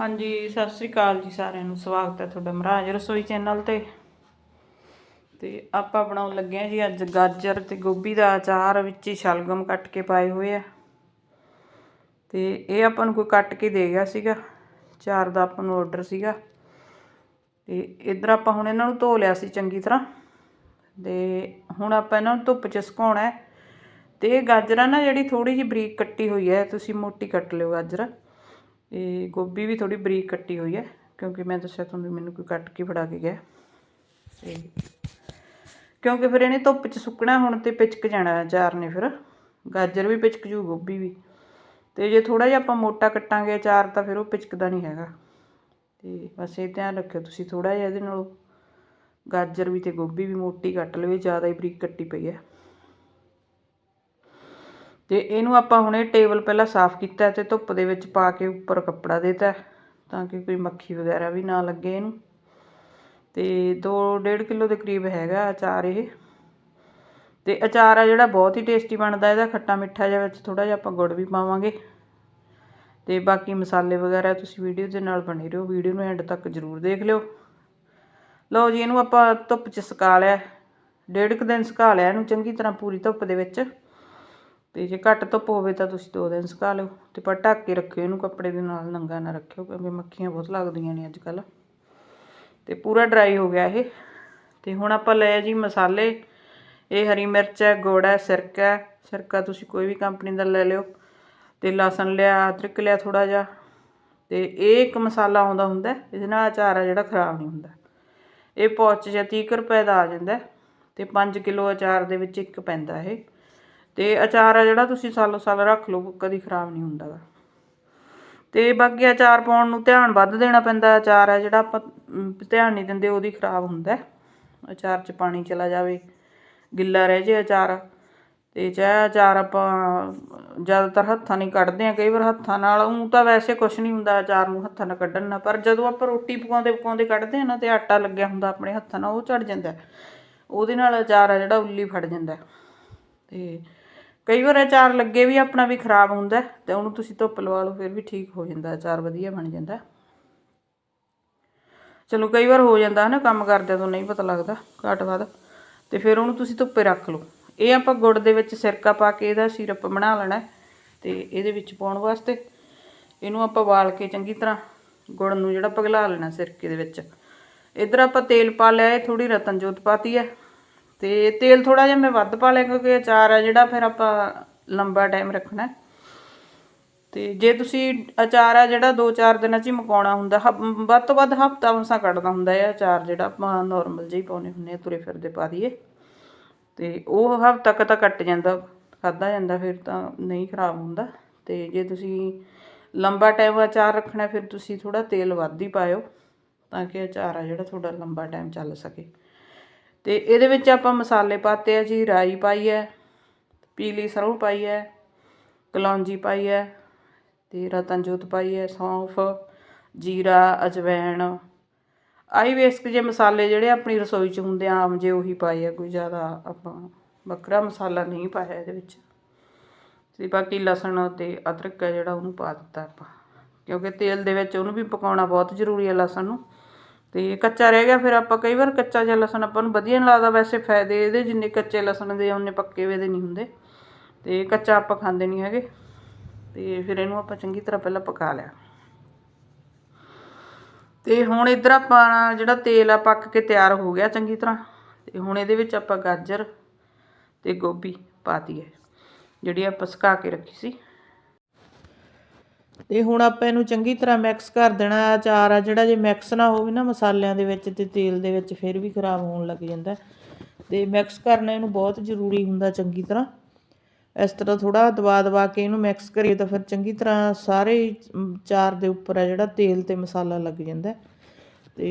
ਹਾਂਜੀ, ਸਤਿ ਸ੍ਰੀ ਅਕਾਲ ਜੀ ਸਾਰਿਆਂ ਨੂੰ। ਸਵਾਗਤ ਹੈ ਤੁਹਾਡਾ ਮਹਾਰਾਜ ਰਸੋਈ ਚੈਨਲ ਤੇ। ਤੇ ਆਪਾਂ ਬਣਾਉਣ ਲੱਗੇ ਹਾਂ ਜੀ ਅੱਜ ਗਾਜਰ ਤੇ ਗੋਭੀ ਦਾ ਅਚਾਰ ਵਿੱਚ ਹੀ ਸ਼ਲਗਮ ਕੱਟ ਕੇ ਪਾਏ ਹੋਏ ਆ। ਤੇ ਇਹ ਆਪਾਂ ਨੂੰ ਕੋਈ ਕੱਟ ਕੇ ਦੇ ਗਿਆ ਸੀਗਾ। ਚਾਰ ਦਾ ਆਪਾਂ ਨੂੰ ਆਰਡਰ ਸੀਗਾ। ਤੇ ਇਧਰ ਆਪਾਂ ਹੁਣ ਇਹਨਾਂ ਨੂੰ ਧੋ ਲਿਆ ਸੀ ਚੰਗੀ ਤਰ੍ਹਾਂ। ਤੇ ਹੁਣ ਆਪਾਂ ਇਹਨਾਂ ਨੂੰ ਧੁੱਪ 'ਚ ਸੁਕਾਉਣਾ ਹੈ। ਤੇ ਇਹ ਗਾਜਰਾਂ ਨਾ ਜਿਹੜੀ ਥੋੜੀ ਜਿਹੀ ਬਰੀਕ ਕੱਟੀ ਹੋਈ ਹੈ, ਤੁਸੀਂ ਮੋਟੀ ਕੱਟ ਲਿਓ ਗਾਜਰ। ਤੇ ਗੋਭੀ ਵੀ ਥੋੜੀ ਬਰੀਕ ਕੱਟੀ ਹੋਈ ਹੈ, ਕਿਉਂਕਿ ਮੈਂ ਦੱਸਿਆ ਤੁਹਾਨੂੰ ਮੈਨੂੰ ਕੋਈ ਕੱਟ ਕੇ ਫੜਾ ਕੇ ਗਿਆ। ਤੇ ਕਿਉਂਕਿ ਫਿਰ ਇਹਨੇ ਧੁੱਪ 'ਚ ਸੁੱਕਣਾ ਹੁਣ ਤੇ ਪਿਚਕ ਜਾਣਾ ਅਚਾਰ ਨੇ ਫਿਰ, ਗਾਜਰ ਵੀ ਪਿਚਕ ਜੂ, ਗੋਭੀ ਵੀ। ਤੇ ਜੇ ਥੋੜਾ ਜਿਹਾ ਆਪਾਂ ਮੋਟਾ ਕੱਟਾਂਗੇ ਅਚਾਰ ਤਾਂ ਫਿਰ ਉਹ ਪਿਚਕਦਾ ਨਹੀਂ ਹੈਗਾ। ਤੇ ਬਸ ਇਹ ਧਿਆਨ ਰੱਖਿਓ ਤੁਸੀਂ ਥੋੜਾ ਜਿਹਾ ਇਹਦੇ ਨਾਲ। ਗਾਜਰ ਵੀ ਤੇ ਗੋਭੀ ਵੀ ਮੋਟੀ ਕੱਟ ਲਵੇ, ਜ਼ਿਆਦਾ ਹੀ ਬਰੀਕ ਕੱਟੀ ਪਈ ਹੈ। ਅਤੇ ਇਹਨੂੰ ਆਪਾਂ ਹੁਣੇ ਟੇਬਲ ਪਹਿਲਾਂ ਸਾਫ਼ ਕੀਤਾ ਅਤੇ ਧੁੱਪ ਦੇ ਵਿੱਚ ਪਾ ਕੇ ਉੱਪਰ ਕੱਪੜਾ ਦੇਤਾ ਤਾਂ ਕਿ ਕੋਈ ਮੱਖੀ ਵਗੈਰਾ ਵੀ ਨਾ ਲੱਗੇ ਇਹਨੂੰ। ਤੇ 2 1.5 ਕਿਲੋ ਦੇ ਕਰੀਬ ਹੈਗਾ ਅਚਾਰ ਇਹ। ਤੇ ਅਚਾਰ ਆ ਜਿਹੜਾ ਬਹੁਤ ਹੀ ਟੇਸਟੀ ਬਣਦਾ, ਇਹਦਾ ਖੱਟਾ ਮਿੱਠਾ ਜਿਹਾ ਵਿੱਚ ਥੋੜਾ ਜਿਹਾ ਆਪਾਂ ਗੁੜ ਵੀ ਪਾਵਾਂਗੇ। ਤੇ ਬਾਕੀ ਮਸਾਲੇ ਵਗੈਰਾ ਤੁਸੀਂ ਵੀਡੀਓ ਦੇ ਨਾਲ ਬਣੇ ਰਹੋ, ਵੀਡੀਓ ਨੂੰ ਐਂਡ ਤੱਕ ਜ਼ਰੂਰ ਦੇਖ ਲਿਓ। ਲਓ ਜੀ, ਇਹਨੂੰ ਆਪਾਂ ਧੁੱਪ 'ਚ ਸੁਕਾ ਲਿਆ, ਡੇਢ ਕੁ ਦਿਨ ਸੁਕਾ ਲਿਆ ਇਹਨੂੰ, ਚੰਗੀ ਤਰ੍ਹਾਂ ਪੂਰੀ ਧੁੱਪ ਦੇ ਵਿੱਚ। ਤੇ ਜੇ ਘੱਟ ਧੁੱਪ ਹੋਵੇ ਤਾਂ ਤੁਸੀਂ ਦੋ ਦਿਨ ਸੁਕਾ ਲਿਓ ਤੇ ਪਰ ਢੱਕ ਕੇ ਰੱਖਿਓ ਇਹਨੂੰ ਕੱਪੜੇ ਦੇ ਨਾਲ, ਨੰਗਾ ਨਾ ਰੱਖਿਓ ਕਿਉਂਕਿ ਮੱਖੀਆਂ ਬਹੁਤ ਲੱਗਦੀਆਂ ਨੇ ਅੱਜ ਕੱਲ ਤੇ ਪੂਰਾ ਡਰਾਈ ਹੋ ਗਿਆ ਇਹ। ਤੇ ਹੁਣ ਆਪਾਂ ਲਏ ਜੀ ਮਸਾਲੇ। ਇਹ ਹਰੀ ਮਿਰਚ ਹੈ, ਗੁੜ ਹੈ, ਸਿਰਕਾ ਹੈ। ਸਿਰਕਾ ਤੁਸੀਂ ਕੋਈ ਵੀ ਕੰਪਨੀ ਦਾ ਲੈ ਲਿਓ। ਤੇ ਲਸਣ ਲਿਆ, ਅਦਰਕ ਲਿਆ ਥੋੜਾ ਜਿਹਾ। ਤੇ ਇਹ ਇੱਕ ਮਸਾਲਾ ਆਉਂਦਾ ਹੁੰਦਾ ਇਹਦੇ ਨਾਲ ਅਚਾਰ ਆ ਜਿਹੜਾ ਖਰਾਬ ਨਹੀਂ ਹੁੰਦਾ। ਇਹ ਪੌਚ ਜਾਂ 30 ਰੁਪਏ ਦਾ ਆ ਜਾਂਦਾ ਤੇ 5 ਕਿਲੋ ਅਚਾਰ ਦੇ ਵਿੱਚ ਇੱਕ ਪੈਂਦਾ ਇਹ। ਤੇ ਅਚਾਰ ਆ ਜਿਹੜਾ ਤੁਸੀਂ ਸਾਲੋ ਸਾਲ ਰੱਖ ਲਓ, ਕਦੀ ਖਰਾਬ ਨਹੀਂ ਹੁੰਦਾਗਾ। ਤੇ ਬਾਕੀ ਅਚਾਰ ਪਾਉਣ ਨੂੰ ਧਿਆਨ ਵੱਧ ਦੇਣਾ ਪੈਂਦਾ, ਅਚਾਰ ਆ ਜਿਹੜਾ ਆਪਾਂ ਧਿਆਨ ਨਹੀਂ ਦਿੰਦੇ, ਉਹਦੀ ਖਰਾਬ ਹੁੰਦਾ। ਅਚਾਰ 'ਚ ਪਾਣੀ ਚਲਾ ਜਾਵੇ, ਗਿੱਲਾ ਰਹਿ ਜੇ ਅਚਾਰ। ਤੇ ਚਾਹੇ ਅਚਾਰ ਆਪਾਂ ਜ਼ਿਆਦਾਤਰ ਹੱਥਾਂ ਨਹੀਂ ਕੱਢਦੇ ਆ, ਕਈ ਵਾਰ ਹੱਥਾਂ ਨਾਲ ਉਹ ਤਾਂ ਵੈਸੇ ਕੁਝ ਨਹੀਂ ਹੁੰਦਾ ਅਚਾਰ ਨੂੰ ਹੱਥਾਂ ਨਾਲ ਕੱਢਣ ਨਾਲ, ਪਰ ਜਦੋਂ ਆਪਾਂ ਰੋਟੀ ਪਕਾਉਂਦੇ ਪਕਾਉਂਦੇ ਕੱਢਦੇ ਆ ਨਾ, ਤੇ ਆਟਾ ਲੱਗਿਆ ਹੁੰਦਾ ਆਪਣੇ ਹੱਥਾਂ ਨਾਲ, ਉਹ ਝੜ ਜਾਂਦਾ। ਉਹਦੇ ਨਾਲ ਅਚਾਰ ਆ ਜਿਹੜਾ ਉੱਲੀ ਫੜ ਜਾਂਦਾ। ਤੇ ਕਈ ਵਾਰ ਅਚਾਰ ਲੱਗੇ ਵੀ ਆਪਣਾ ਵੀ ਖਰਾਬ ਹੁੰਦਾ ਤੇ ਉਹਨੂੰ ਤੁਸੀਂ ਧੁੱਪ ਲਵਾ ਲਓ, ਫਿਰ ਵੀ ਠੀਕ ਹੋ ਜਾਂਦਾ, ਅਚਾਰ ਵਧੀਆ ਬਣ ਜਾਂਦਾ ਚਲੋ ਕਈ ਵਾਰ ਹੋ ਜਾਂਦਾ ਹੈ ਨਾ ਕੰਮ ਕਰਦਿਆਂ ਤੋਂ ਨਹੀਂ ਪਤਾ ਲੱਗਦਾ, ਘੱਟ ਵੱਧ। ਤੇ ਫਿਰ ਉਹਨੂੰ ਤੁਸੀਂ ਧੁੱਪੇ ਰੱਖ ਲਓ। ਇਹ ਆਪਾਂ ਗੁੜ ਦੇ ਵਿੱਚ ਸਿਰਕਾ ਪਾ ਕੇ ਇਹਦਾ ਸਿਰਪ ਬਣਾ ਲੈਣਾ ਤੇ ਇਹਦੇ ਵਿੱਚ ਪਾਉਣ ਵਾਸਤੇ ਇਹਨੂੰ ਆਪਾਂ ਵਾਲ ਕੇ ਚੰਗੀ ਤਰ੍ਹਾਂ ਗੁੜ ਨੂੰ ਜਿਹੜਾ ਪਗਲਾ ਲੈਣਾ ਸਿਰਕੇ ਦੇ ਵਿੱਚ। ਇਧਰ ਆਪਾਂ ਤੇਲ ਪਾ ਲਿਆ, ਇਹ ਥੋੜੀ ਰਤਨ ਜੋਤ ਪਾਤੀ ਹੈ। ਤੇ ਤੇਲ ਥੋੜਾ ਜਿਹਾ ਮੈਂ ਵੱਧ ਪਾ ਲਿਆ ਕਿਉਂਕਿ ਅਚਾਰ ਆ ਜਿਹੜਾ, ਫਿਰ ਆਪਾਂ ਲੰਬਾ ਟਾਈਮ ਰੱਖਣਾ। ਤੇ ਜੇ ਤੁਸੀਂ ਅਚਾਰ ਆ ਜਿਹੜਾ 2-4 ਦਿਨਾਂ 'ਚ ਹੀ ਮੁਕਾਉਣਾ ਹੁੰਦਾ ਹ- ਵੱਧ ਤੋਂ ਵੱਧ ਹਫਤਾ ਮਸਾ ਕੱਢਦਾ ਹੁੰਦਾ ਇਹ ਅਚਾਰ ਜਿਹੜਾ ਆਪਾਂ ਨਾਰਮਲ ਜਿਹਾ ਹੀ ਪਾਉਨੇ ਹੁੰਨੇ ਆ, ਤੁਰੇ ਫਿਰਦੇ ਪਾ ਦਈਏ। ਤੇ ਉਹ ਹਫਤਾ ਤੱਕ ਤਾਂ ਕੱਟ ਜਾਂਦਾ ਖਾਦਾ ਜਾਂਦਾ, ਫਿਰ ਤਾਂ ਨਹੀਂ ਖਰਾਬ ਹੁੰਦਾ। ਤੇ ਜੇ ਤੁਸੀਂ ਲੰਬਾ ਟਾਈਮ ਅਚਾਰ ਰੱਖਣਾ, ਫਿਰ ਤੁਸੀਂ ਥੋੜਾ ਤੇਲ ਵੱਧ ਹੀ ਪਾਇਓ, ਤਾਂ ਕਿ ਅਚਾਰ ਆ ਜਿਹੜਾ ਤੁਹਾਡਾ ਲੰਬਾ ਟਾਈਮ ਚੱਲ ਸਕੇ। ਤੇ ਇਹਦੇ ਵਿੱਚ ਆਪਾਂ ਮਸਾਲੇ ਪਾਤੇ ਆ ਜੀ, ਰਾਈ ਪਾਈ ਹੈ, ਪੀਲੀ ਸਰੋਂ ਪਾਈ ਹੈ, ਕਲੌਂਜੀ ਪਾਈ ਹੈ ਤੇ ਰਤਨਜੋਤ ਪਾਈ ਹੈ, ਸੌਂਫ, ਜੀਰਾ, ਅਜਵੈਣ। ਆਈ ਵੇਸਕ ਜੇ ਮਸਾਲੇ ਜਿਹੜੇ ਆਪਣੀ ਰਸੋਈ 'ਚ ਹੁੰਦੇ ਆ, ਆਮ ਜੇ ਉਹੀ ਪਾਏ ਆ, ਕੋਈ ਜ਼ਿਆਦਾ ਆਪਾਂ ਵੱਖਰਾ ਮਸਾਲਾ ਨਹੀਂ ਪਾਇਆ ਇਹਦੇ ਵਿੱਚ। ਤੇ ਬਾਕੀ ਲਸਣ ਤੇ ਅਦਰਕ ਹੈ ਜਿਹੜਾ ਉਹਨੂੰ ਪਾ ਦਿੱਤਾ ਆਪਾਂ, ਕਿਉਂਕਿ ਤੇਲ ਦੇ ਵਿੱਚ ਉਹਨੂੰ ਵੀ ਪਕਾਉਣਾ ਬਹੁਤ ਜ਼ਰੂਰੀ ਹੈ ਲਸਣ ਨੂੰ। ਅਤੇ ਕੱਚਾ ਰਹਿ ਗਿਆ, ਫਿਰ ਆਪਾਂ ਕਈ ਵਾਰ ਕੱਚਾ ਜਿਹਾ ਲਸਣ ਆਪਾਂ ਨੂੰ ਵਧੀਆ ਨਹੀਂ ਲੱਗਦਾ, ਵੈਸੇ ਫਾਇਦੇ ਇਹਦੇ ਜਿੰਨੇ ਕੱਚੇ ਲਸਣ ਦੇ ਉਹਨੇ ਪੱਕੇ ਵੇ ਦੇ ਨਹੀਂ ਹੁੰਦੇ। ਅਤੇ ਕੱਚਾ ਆਪਾਂ ਖਾਂਦੇ ਨਹੀਂ ਹੈਗੇ। ਅਤੇ ਫਿਰ ਇਹਨੂੰ ਆਪਾਂ ਚੰਗੀ ਤਰ੍ਹਾਂ ਪਹਿਲਾਂ ਪਕਾ ਲਿਆ। ਤੇ ਹੁਣ ਇਧਰ ਆਪਾਂ ਜਿਹੜਾ ਤੇਲ ਆ ਪੱਕ ਕੇ ਤਿਆਰ ਹੋ ਗਿਆ ਚੰਗੀ ਤਰ੍ਹਾਂ। ਤੇ ਹੁਣ ਇਹਦੇ ਵਿੱਚ ਆਪਾਂ ਗਾਜਰ ਤੇ ਗੋਭੀ ਪਾਤੀ ਹੈ ਜਿਹੜੀ ਆਪਾਂ ਸੁਕਾ ਕੇ ਰੱਖੀ ਸੀ। ਤੇ ਹੁਣ ਆਪਾਂ ਇਹਨੂੰ ਚੰਗੀ ਤਰ੍ਹਾਂ ਮਿਕਸ ਕਰ ਦੇਣਾ ਅਚਾਰ ਆ ਜਿਹੜਾ ਜੇ ਮਿਕਸ ਨਾ ਹੋਵੇ ਨਾ ਮਸਾਲਿਆਂ ਦੇ ਵਿੱਚ ਤੇ ਤੇਲ ਦੇ ਵਿੱਚ ਫਿਰ ਵੀ ਖਰਾਬ ਹੋਣ ਲੱਗ ਜਾਂਦਾ। ਤੇ ਮਿਕਸ ਕਰਨਾ ਇਹਨੂੰ ਬਹੁਤ ਜ਼ਰੂਰੀ ਹੁੰਦਾ ਚੰਗੀ ਤਰ੍ਹਾਂ। ਇਸ ਤਰ੍ਹਾਂ ਥੋੜਾ ਦਬਾ ਦਬਾ ਕੇ ਇਹਨੂੰ ਮਿਕਸ ਕਰੀਏ ਤਾਂ ਫਿਰ ਚੰਗੀ ਤਰ੍ਹਾਂ ਸਾਰੇ ਹੀ, ਚਾਰ ਦੇ ਉੱਪਰ ਆ ਜਿਹੜਾ ਤੇਲ ਤੇ ਮਸਾਲਾ ਲੱਗ ਜਾਂਦਾ। ਤੇ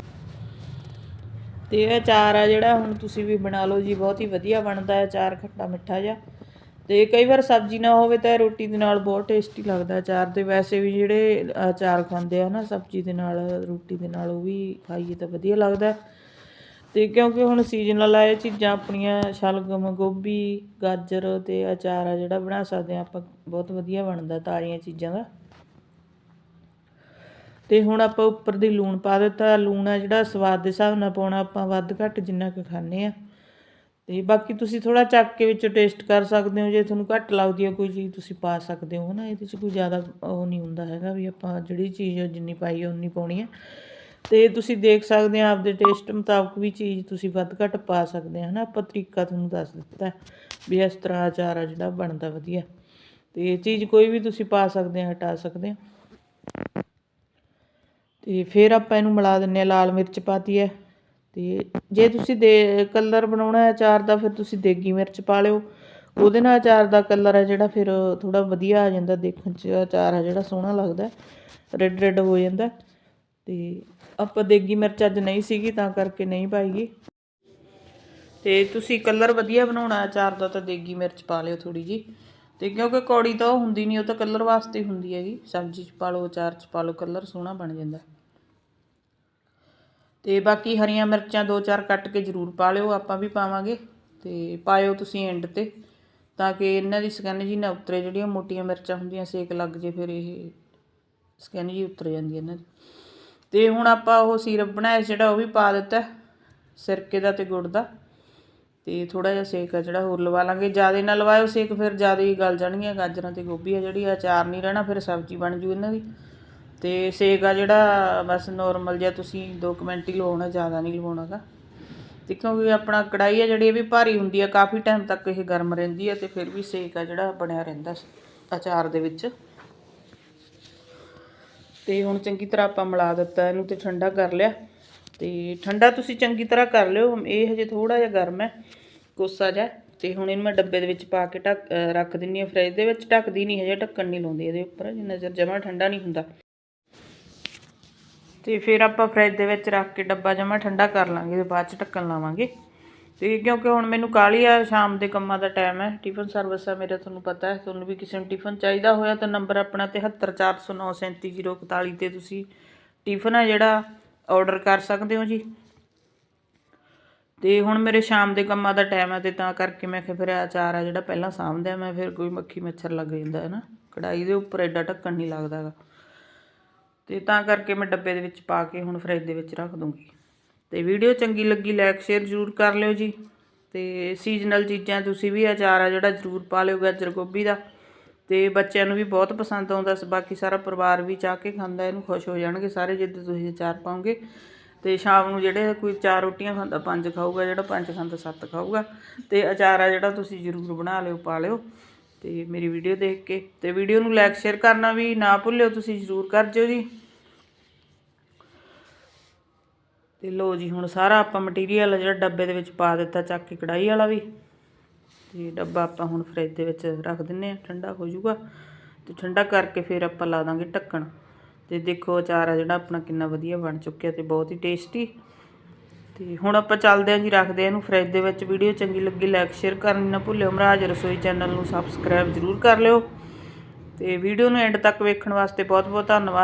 ਤੇ ਇਹ ਚਾਰ ਆ ਜਿਹੜਾ ਹੁਣ ਤੁਸੀਂ ਵੀ ਬਣਾ ਲਓ ਜੀ ਬਹੁਤ ਹੀ ਵਧੀਆ ਬਣਦਾ ਹੈ ਚਾਰ ਖੱਟਾ ਮਿੱਠਾ ਜਿਹਾ। ਅਤੇ ਕਈ ਵਾਰ ਸਬਜ਼ੀ ਨਾ ਹੋਵੇ ਤਾਂ ਰੋਟੀ ਦੇ ਨਾਲ ਬਹੁਤ ਟੇਸਟੀ ਲੱਗਦਾ। ਅਚਾਰ ਤੇ ਵੈਸੇ ਵੀ ਜਿਹੜੇ ਅਚਾਰ ਖਾਂਦੇ ਆ ਨਾ, ਸਬਜ਼ੀ ਦੇ ਨਾਲ, ਰੋਟੀ ਦੇ ਨਾਲ ਉਹ ਵੀ ਖਾਈਏ ਤਾਂ ਵਧੀਆ ਲੱਗਦਾ। ਅਤੇ ਕਿਉਂਕਿ ਹੁਣ ਸੀਜ਼ਨਲ ਆ ਇਹ ਚੀਜ਼ਾਂ ਆਪਣੀਆਂ, ਸ਼ਲਗਮ, ਗੋਭੀ, ਗਾਜਰ ਅਤੇ ਅਚਾਰ ਆ ਜਿਹੜਾ ਬਣਾ ਸਕਦੇ ਆ, ਆਪਾਂ ਬਹੁਤ ਵਧੀਆ ਬਣਦਾ ਤਾਜ਼ੀਆਂ ਚੀਜ਼ਾਂ ਦਾ। ਅਤੇ ਹੁਣ ਆਪਾਂ ਉੱਪਰ ਦੀ ਲੂਣ ਪਾ ਦਿੱਤਾ। ਲੂਣ ਆ ਜਿਹੜਾ ਸਵਾਦ ਦੇ ਹਿਸਾਬ ਨਾਲ ਪਾਉਣਾ, ਆਪਾਂ ਵੱਧ ਘੱਟ ਜਿੰਨਾ ਕੁ ਖਾਂਦੇ ਆ। ਤੇ ਬਾਕੀ ਤੁਸੀਂ ਥੋੜਾ ਚੱਕ ਕੇ ਵਿੱਚ ਟੇਸਟ ਕਰ ਸਕਦੇ ਹੋ, ਜੇ ਤੁਹਾਨੂੰ ਘੱਟ ਲੱਗਦੀ ਹੈ ਕੋਈ ਚੀਜ਼, ਤੁਸੀਂ ਪਾ ਸਕਦੇ ਹੋ, ਹਨਾ, ਇਹਦੇ 'ਚ ਕੋਈ ਜ਼ਿਆਦਾ ਉਹ ਨਹੀਂ ਹੁੰਦਾ ਹੈਗਾ ਵੀ ਆਪਾਂ ਜਿਹੜੀ ਚੀਜ਼ ਜਿੰਨੀ ਪਾਈ ਹੈ ਉਨੀ ਪਾਉਣੀ ਹੈ ਤੇ ਤੁਸੀਂ ਦੇਖ ਸਕਦੇ ਆ, ਆਪਦੇ ਟੇਸਟ ਮੁਤਾਬਕ ਵੀ ਚੀਜ਼ ਤੁਸੀਂ ਵੱਧ ਘੱਟ ਪਾ ਸਕਦੇ ਆ, ਹਨਾ, ਆਪਾਂ ਤਰੀਕਾ ਤੁਹਾਨੂੰ ਦੱਸ ਦਿੱਤਾ ਵੀ ਇਸ ਤਰ੍ਹਾਂ ਅਚਾਰ ਆ ਜਿਹੜਾ ਬਣਦਾ ਵਧੀਆ। ਤੇ ਚੀਜ਼ ਕੋਈ ਵੀ ਤੁਸੀਂ ਪਾ ਸਕਦੇ ਆ, ਹਟਾ ਸਕਦੇ ਆ। ਤੇ ਫਿਰ ਆਪਾਂ ਇਹਨੂੰ ਮਿਲਾ ਦਿੰਨੇ ਆ, ਲਾਲ ਮਿਰਚ ਪਾਤੀ ਹੈ। ਅਤੇ ਜੇ ਤੁਸੀਂ ਦੇ ਕਲਰ ਬਣਾਉਣਾ ਹੈ ਅਚਾਰ ਦਾ, ਫਿਰ ਤੁਸੀਂ ਦੇਗੀ ਮਿਰਚ ਪਾ ਲਿਓ। ਉਹਦੇ ਨਾਲ ਅਚਾਰ ਦਾ ਕਲਰ ਹੈ ਜਿਹੜਾ, ਫਿਰ ਥੋੜ੍ਹਾ ਵਧੀਆ ਆ ਜਾਂਦਾ, ਦੇਖਣ 'ਚ ਅਚਾਰ ਹੈ ਜਿਹੜਾ, ਸੋਹਣਾ ਲੱਗਦਾ ਰੈੱਡ ਰੈੱਡ ਹੋ ਜਾਂਦਾ ਅਤੇ ਆਪਾਂ ਦੇਗੀ ਮਿਰਚ ਅੱਜ ਨਹੀਂ ਸੀਗੀ, ਤਾਂ ਕਰਕੇ ਨਹੀਂ ਪਾਈਗੀ। ਤੇ ਤੁਸੀਂ ਕਲਰ ਵਧੀਆ ਬਣਾਉਣਾ ਅਚਾਰ ਦਾ, ਤਾਂ ਦੇਗੀ ਮਿਰਚ ਪਾ ਲਿਓ ਥੋੜੀ ਜੀ ਤੇ ਕਿਉਂਕਿ ਕੌੜੀ ਤਾਂ ਉਹ ਹੁੰਦੀ ਨਹੀਂ, ਉਹ ਤਾਂ ਕਲਰ ਵਾਸਤੇ ਹੀ ਹੁੰਦੀ ਹੈਗੀ। ਸਬਜ਼ੀ 'ਚ ਪਾ ਲਓ, ਅਚਾਰ 'ਚ ਪਾ ਲਓ, ਕਲਰ ਸੋਹਣਾ ਬਣ ਜਾਂਦਾ। ਤੇ ਬਾਕੀ ਹਰੀਆਂ ਮਿਰਚਾਂ ਦੋ ਚਾਰ ਕੱਟ ਕੇ ਜ਼ਰੂਰ ਪਾ ਲਿਓ, ਆਪਾਂ ਵੀ ਪਾਵਾਂਗੇ ਤੇ ਪਾਇਓ ਤੁਸੀਂ ਐਂਡ ਤੇ, ਤਾਂ ਕਿ ਇਹਨਾਂ ਦੀ ਸਕਿਨ ਜੀ ਨਾ ਉਤਰੇ, ਜਿਹੜੀਆਂ ਮੋਟੀਆਂ ਮਿਰਚਾਂ ਹੁੰਦੀਆਂ ਸੇਕ ਲੱਗ ਜੇ ਫਿਰ ਇਹ ਸਕਿਨ ਜੀ ਉਤਰ ਜਾਂਦੀ ਇਹਨਾਂ ਦੀ। ਤੇ ਹੁਣ ਆਪਾਂ ਉਹ ਸੀਰਪ ਬਣਾਇਆ ਜਿਹੜਾ ਉਹ ਵੀ ਪਾ ਦਿੱਤਾ, ਸਿਰਕੇ ਦਾ ਤੇ ਗੁੜ ਦਾ, ਤੇ ਥੋੜਾ ਜਿਹਾ ਸੇਕ ਆ ਜਿਹੜਾ, ਹੋਰ ਲਵਾ ਲਾਂਗੇ। ਜ਼ਿਆਦਾ ਨਾ ਲਵਾਇਓ ਸੇਕ, ਫਿਰ ਜ਼ਿਆਦਾ ਹੀ ਗਲ ਜਾਣਗੀਆਂ, ਗਾਜਰਾਂ ਤੇ ਗੋਭੀ ਆ ਜਿਹੜੀ ਆ ਅਚਾਰ ਨਹੀਂ ਰਹਿਣਾ, ਫਿਰ ਸਬਜ਼ੀ ਬਣ ਜੂ ਇਹਨਾਂ ਦੀ। ਤੇ ਸੇਕ ਆ ਜਿਹੜਾ ਬਸ ਨੋਰਮਲ ਜਿਹਾ ਤੁਸੀਂ 2 ਮਿੰਟ ਹੀ ਲਵਾਉਣਾ, ਜ਼ਿਆਦਾ ਨਹੀਂ ਲਵਾਉਣਾਗਾ। ਤੇ ਕਿਉਂਕਿ ਆਪਣਾ ਕੜਾਈ ਆ ਜਿਹੜੀ, ਇਹ ਵੀ ਭਾਰੀ ਹੁੰਦੀ ਆ, ਕਾਫੀ ਟਾਈਮ ਤੱਕ ਇਹ ਗਰਮ ਰਹਿੰਦੀ ਆ ਤੇ ਫਿਰ ਵੀ ਸੇਕ ਆ ਜਿਹੜਾ ਬਣਿਆ ਰਹਿੰਦਾ ਅਚਾਰ ਦੇ ਵਿੱਚ। ਤੇ ਹੁਣ ਚੰਗੀ ਤਰ੍ਹਾਂ ਆਪਾਂ ਮਿਲਾ ਦਿੱਤਾ, ਇਹਨੂੰ ਤੇ ਠੰਡਾ ਕਰ ਲਿਆ। ਤੇ ਠੰਡਾ ਤੁਸੀਂ ਚੰਗੀ ਤਰ੍ਹਾਂ ਕਰ ਲਿਓ, ਇਹ ਹਜੇ ਥੋੜਾ ਜਿਹਾ ਗਰਮ ਹੈ, ਕੋਸਾ ਜਿਹਾ। ਤੇ ਹੁਣ ਇਹਨੂੰ ਮੈਂ ਡੱਬੇ ਦੇ ਵਿੱਚ ਪਾ ਕੇ ਢੱਕ ਰੱਖ ਦਿੰਨੀ ਆ ਫ੍ਰਿਜ ਦੇ ਵਿੱਚ ਢੱਕਦੀ ਨਹੀਂ, ਹਜੇ ਢੱਕਣ ਨਹੀਂ ਲਾਉਂਦੀ, ਇਹਦੇ ਉੱਪਰ ਜਿੰਨਾ ਚਿਰ ਜਮਾ ਠੰਡਾ ਨਹੀਂ ਹੁੰਦਾ। ਤੇ ਫਿਰ ਆਪਾਂ ਫ੍ਰਿਜ ਦੇ ਵਿੱਚ ਰੱਖ ਕੇ ਡੱਬਾ ਜਮਾ ਠੰਡਾ ਕਰ ਲਾਂਗੇ ਤੇ ਬਾਅਦ ਚ ਢੱਕਣ ਲਾਵਾਂਗੇ। ਤੇ ਕਿਉਂਕਿ ਹੁਣ ਮੈਨੂੰ ਕਾਹਲੀ ਆ, ਸ਼ਾਮ ਦੇ ਕੰਮਾਂ ਦਾ ਟਾਈਮ ਹੈ। ਟਿਫਨ ਸਰਵਿਸ ਆ, ਮੇਰਾ ਤੁਹਾਨੂੰ ਪਤਾ ਹੈ। ਤੁਹਾਨੂੰ ਵੀ ਕਿਸੇ ਨੂੰ ਟਿਫਨ ਚਾਹੀਦਾ ਹੋਇਆ ਤਾਂ ਨੰਬਰ ਆਪਣਾ 7340937341 ਤੇ ਤੁਸੀਂ ਟਿਫਨ ਆ ਜਿਹੜਾ ਆਰਡਰ ਕਰ ਸਕਦੇ ਹੋ ਜੀ। ਤੇ ਹੁਣ ਮੇਰੇ ਸ਼ਾਮ ਦੇ ਕੰਮਾਂ ਦਾ ਟਾਈਮ ਹੈ ਤੇ ਤਾਂ ਕਰਕੇ ਮੈਂ ਕਿਹਾ ਫਿਰ ਆਚਾਰ ਆ ਜਿਹੜਾ ਪਹਿਲਾਂ ਸਾਂਭਦਿਆ ਮੈਂ ਫਿਰ ਕੋਈ ਮੱਖੀ ਮੱਛਰ ਲੱਗ ਜਾਂਦਾ ਹੈ ਨਾ। ਕੜਾਈ ਦੇ ਉੱਪਰ ਐਡਾ ਢੱਕਣ ਨਹੀਂ ਲੱਗਦਾ ਗਾ ਤੇ ਤਾਂ ਕਰਕੇ ਮੈਂ ਡੱਬੇ ਦੇ ਵਿੱਚ ਪਾ ਕੇ ਹੁਣ ਫ੍ਰਿਜ ਦੇ ਵਿੱਚ ਰੱਖ ਦੂੰਗੀ। ਤੇ ਵੀਡੀਓ ਚੰਗੀ ਲੱਗੀ ਲਾਈਕ ਸ਼ੇਅਰ ਜ਼ਰੂਰ ਕਰ ਲਿਓ ਜੀ। ਤੇ ਸੀਜ਼ਨਲ ਚੀਜ਼ਾਂ ਤੁਸੀਂ ਵੀ ਅਚਾਰ ਆ ਜਿਹੜਾ ਜ਼ਰੂਰ ਪਾ ਲਿਓ ਗਾਜਰ ਗੋਭੀ ਦਾ। ਤੇ ਬੱਚਿਆਂ ਨੂੰ ਵੀ ਬਹੁਤ ਪਸੰਦ ਆਉਂਦਾ ਸ, ਬਾਕੀ ਸਾਰਾ ਪਰਿਵਾਰ ਵੀ ਚਾਹ ਕੇ ਖਾਂਦਾ, ਇਹਨੂੰ ਖੁਸ਼ ਹੋ ਜਾਣਗੇ ਸਾਰੇ ਜਿੱਦ ਤੁਸੀਂ ਅਚਾਰ ਪਾਓਗੇ। ਤੇ ਸ਼ਾਮ ਨੂੰ ਜਿਹੜੇ ਕੋਈ ਚਾਰ ਰੋਟੀਆਂ ਖਾਂਦਾ, ਪੰਜ ਖਾਊਗਾ, ਜਿਹੜਾ ਪੰਜ ਖਾਂਦਾ, ਸੱਤ ਖਾਊਗਾ। ਤੇ ਅਚਾਰ ਆ ਜਿਹੜਾ ਤੁਸੀਂ ਜ਼ਰੂਰ ਬਣਾ ਲਿਓ, ਪਾ ਲਿਓ। ਤੇ ਮੇਰੀ ਵੀਡੀਓ ਦੇਖ ਕੇ ਤੇ ਵੀਡੀਓ ਨੂੰ ਲਾਈਕ ਸ਼ੇਅਰ ਕਰਨਾ ਵੀ ਨਾ ਭੁੱਲਿਓ, ਤੁਸੀਂ ਜ਼ਰੂਰ ਕਰ ਜਿਓ ਜੀ। ਤੇ ਲੋ ਜੀ, ਹੁਣ ਸਾਰਾ ਆਪਾਂ ਮਟੀਰੀਅਲ ਜਿਹੜਾ ਡੱਬੇ ਦੇ ਵਿੱਚ ਪਾ ਦਿੱਤਾ, ਚੱਕ ਕੇ ਕੜਾਈ ਵਾਲਾ ਵੀ। ਤੇ ਡੱਬਾ ਆਪਾਂ ਹੁਣ ਫ੍ਰਿਜ ਦੇ ਵਿੱਚ ਰੱਖ ਦਿੰਨੇ ਆ, ਠੰਡਾ ਹੋ ਜਾਊਗਾ। ਤੇ ਠੰਡਾ ਕਰਕੇ ਫਿਰ ਆਪਾਂ ਲਾ ਦਾਂਗੇ ਢੱਕਣ। ਤੇ ਦੇਖੋ ਅਚਾਰ ਆ ਜਿਹੜਾ ਆਪਣਾ ਕਿੰਨਾ ਵਧੀਆ ਬਣ ਚੁੱਕਿਆ ਤੇ ਬਹੁਤ ਹੀ ਟੇਸਟੀ ਤੇ ਹੁਣ ਆਪਾਂ ਚੱਲਦੇ ਆਂ ਜੀ, ਰੱਖਦੇ ਆ ਇਹਨੂੰ ਫ੍ਰਿਜ ਦੇ ਵਿੱਚ। ਵੀਡੀਓ ਚੰਗੀ ਲੱਗੀ ਲਾਈਕ ਸ਼ੇਅਰ ਕਰਨੀ ਨਾ ਭੁੱਲਿਓ। ਮਹਾਰਾਜ ਰਸੋਈ ਚੈਨਲ ਨੂੰ ਸਬਸਕ੍ਰਾਈਬ ਜ਼ਰੂਰ ਕਰ ਲਿਓ। ਤੇ ਵੀਡੀਓ ਨੂੰ ਐਂਡ ਤੱਕ ਵੇਖਣ ਵਾਸਤੇ ਬਹੁਤ ਬਹੁਤ ਧੰਨਵਾਦ।